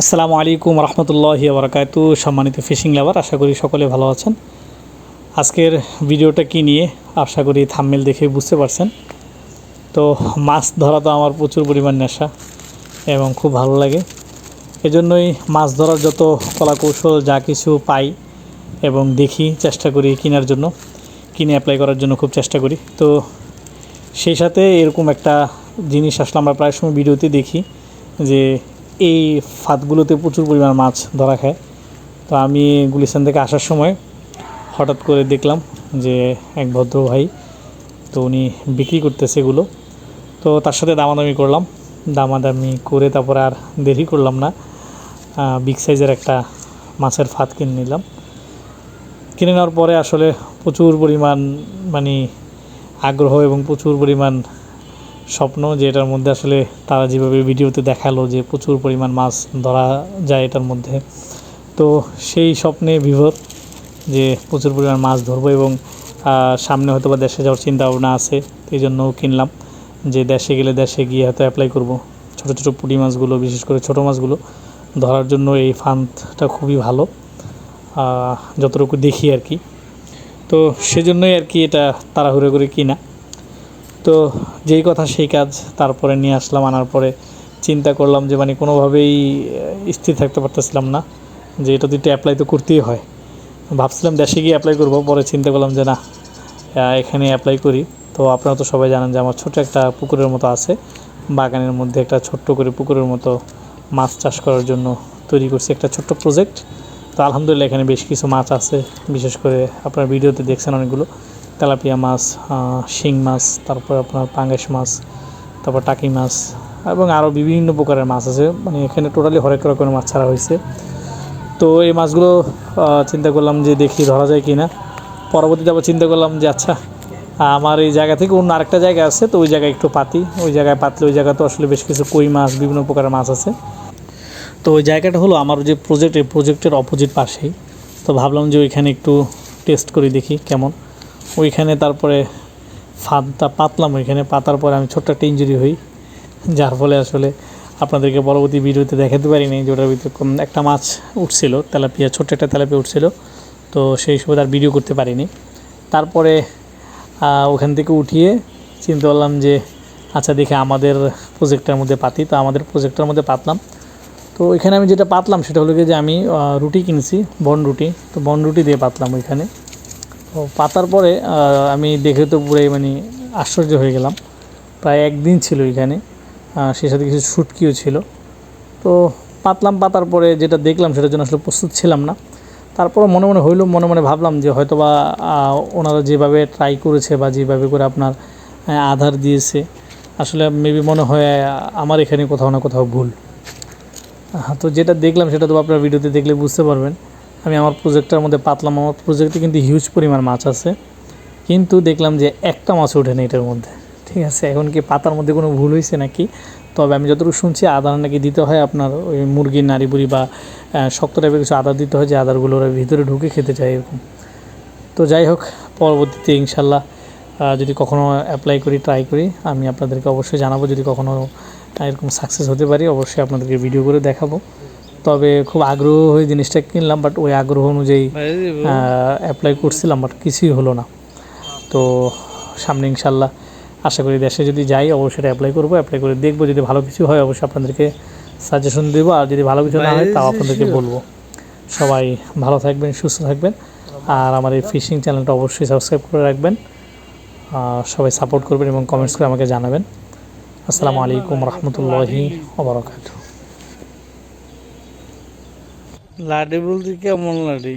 আসসালামু আলাইকুম রহমতুল্লাহি বরকাত সম্মানিত ফিশিং লাভার, আশা করি সকলে ভালো আছেন। আজকের ভিডিওটা কি নিয়ে? আশা করি থাম্মেল দেখে বুঝতে পারছেন। তো মাছ ধরা তো আমার প্রচুর পরিমাণ নেশা এবং খুব ভালো লাগে। এজন্যই মাছ ধরার যত কলা কৌশল যা কিছু পাই এবং দেখি চেষ্টা করি কেনার জন্য, কিনে অ্যাপ্লাই করার জন্য খুব চেষ্টা করি। তো সেই সাথে এরকম একটা জিনিস আসলে আমরা প্রায় সময় ভিডিওতে দেখি যে এই ফাঁদগুলোতে প্রচুর পরিমাণ মাছ ধরা খায়। তো আমি গুলিস্তান থেকে আসার সময় হঠাৎ করে দেখলাম যে এক ভদ্র ভাই তো উনি বিক্রি করতেছে এগুলো। তো তার সাথে দামাদামি করলাম। দামাদামি করে তারপরে আর দেরি করলাম না। বিগ সাইজের একটা মাছের ফাঁদ কিনে নিলাম। কিনে নেওয়ার পরে আসলে প্রচুর পরিমাণ মানে আগ্রহ এবং প্রচুর পরিমাণ স্বপ্ন যে এটার মধ্যে আসলে তারা যেভাবে ভিডিওতে দেখাল যে প্রচুর পরিমাণ মাছ ধরা যায় এটার মধ্যে। তো সেই স্বপ্নে বিভোর যে প্রচুর পরিমাণ মাছ ধরবো এবং সামনে হয়তো বা দেশে যাওয়ার চিন্তা ভাবনা আছে এই জন্যও কিনলাম। যে দেশে গেলে দেশে গিয়ে হয়তো অ্যাপ্লাই করব। ছোটো ছোটো পুঁটি মাছগুলো, বিশেষ করে ছোটো মাছগুলো ধরার জন্য এই ফান্ডটা খুবই ভালো। যতটুকু দেখি আর কি। তো সেজন্যই আর কি এটা তাড়াহুড়ো করে কিনা। তো যেই কথা সেই কাজ তারপরে নিয়ে আসলাম, আনার পরে চিন্তা করলাম যে মানে কোনোভাবেই স্থির থাকতে পারতেছিলাম না, যে এটা দুটো অ্যাপ্লাই তো করতেই হয়। ভাবছিলাম দেশে গিয়ে অ্যাপ্লাই করব, পরে চিন্তা করলাম যে না এখানে অ্যাপ্লাই করি। তো আপনারা তো সবাই জানেন যে আমার ছোট একটা পুকুরের মতো আছে, বাগানের মধ্যে একটা ছোট্ট করে পুকুরের মতো মাছ চাষ করার জন্য তৈরি করছি একটা ছোট্ট প্রজেক্ট তো আলহামদুলিল্লাহ এখানে বেশ কিছু মাছ আছে, বিশেষ করে আপনার ভিডিওতে দেখছেন অনেকগুলো। তেলাপিয়া মাছ শিং মাছ, তারপর আপনার পাঙ্গাস মাছ, তারপর টাকি মাছ এবং আরও বিভিন্ন প্রকারের মাছ আছে। মানে এখানে টোটালি হরেক রকমের মাছ ছাড়া হয়েছে। তো এই মাছগুলো চিন্তা করলাম যে দেখি ধরা যায় কি না পরবর্তীতে আবার চিন্তা করলাম যে আচ্ছা আমার এই জায়গা থেকে অন্য আরেকটা জায়গা আছে, তো ওই জায়গায় একটু পাতি। ওই জায়গায় পাতলে ওই জায়গা তো আসলে বেশ কিছু কই মাছ, বিভিন্ন প্রকারের মাছ আছে। তো ওই জায়গাটা হলো আমার যে প্রজেক্ট এই প্রজেক্টের অপোজিট পাশেই। তো ভাবলাম যে ওইখানে একটু টেস্ট করে দেখি কেমন। ওইখানে তারপরে ফাঁদটা পাতলাম, ওইখানে পাতার পরে আমি ছোট্ট একটা ইঞ্জুরি হই। যার ফলে আসলে আপনাদেরকে পরবর্তী ভিডিওতে দেখাতে পারিনি যে ওটার ভিতরে একটা মাছ উঠছিল, তেলাপিয়া, ছোট্ট একটা তেলাপিয়া উঠছিল। তো সেই সময় আর ভিডিও করতে পারিনি। তারপরে ওখান থেকে উঠিয়ে চিন্তা করলাম যে আচ্ছা দেখে আমাদের প্রজেক্টের মধ্যে পাতি। তো আমাদের প্রজেক্টের মধ্যে পাতলাম। তো ওইখানে আমি যেটা পাতলাম সেটা হলো গিয়ে যে আমি রুটি কিনছি, বন রুটি। তো বন রুটি দিয়ে পাতলাম ওইখানে। তো পাতার পরে আমি দেখে তো পুরাই মানে আশ্চর্য হয়ে গেলাম। প্রায় একদিন ছিল এখানে সে সাথে কিছু শুটকিও ছিল। তো পাতলাম, পাতার পরে যেটা দেখলাম সেটার জন্য আসলে প্রস্তুত ছিলাম না। তারপর মনে মনে হইল, মনে মনে ভাবলাম যে হয়তো বা ওনারা যেভাবে ট্রাই করেছে বা যেভাবে করে আপনার আধার দিয়েছে, আসলে মেবি মনে হয় আমার এখানে কোথাও না কোথাও ভুল। হ্যাঁ তো যেটা দেখলাম সেটা তো আপনার ভিডিওতে দেখলে বুঝতে পারবেন। আমি আমার প্রজেক্টের মধ্যে পাতলাম। আমার প্রজেক্টে কিন্তু হিউজ পরিমাণ মাছ আছে। কিন্তু দেখলাম যে একটা মাছ ওঠেনি এটার মধ্যে। ঠিক আছে, এখন কি পাতার মধ্যে কোনো ভুল হয়েছে নাকি? তবে আমি যতটুকু শুনছি, আদার নাকি দিতে হয় আপনার ওই মুরগির নাড়ি বুড়ি বা শক্ত টাইপের কিছু আদার দিতে হয় যে আদারগুলো ওরা ভিতরে ঢুকে খেতে চায় এরকম। তো যাই হোক, পরবর্তীতে ইনশাল্লাহ যদি কখনও অ্যাপ্লাই করি ট্রাই করি, আমি আপনাদেরকে অবশ্যই জানাব। যদি কখনও এরকম সাকসেস হতে পারি, অবশ্যই আপনাদেরকে ভিডিও করে দেখাবো। তবে খুব আগ্রহ হয়ে জিনিসটা কিনলাম বাট ওই আগ্রহ অনুযায়ী অ্যাপ্লাই করছিলাম বাট কিছুই হলো না। তো সামনে ইনশাল্লাহ আশা করি দেশে যদি যাই অবশ্যই অ্যাপ্লাই করব অ্যাপ্লাই করে দেখব যদি ভালো কিছু হয় অবশ্যই আপনাদেরকে সাজেশন দেবো আর যদি ভালো কিছু না হয় তাও আপনাদেরকে বলব। সবাই ভালো থাকবেন সুস্থ থাকবেন আর আমার এই ফিশিং চ্যানেলটা অবশ্যই সাবস্ক্রাইব করে রাখবেন আর সবাই সাপোর্ট করবেন এবং কমেন্টস করে আমাকে জানাবেন। আসসালামু আলাইকুম রহমতুল্লাহি ওবরাকাতু লাডি বলতে কেমন লাডি?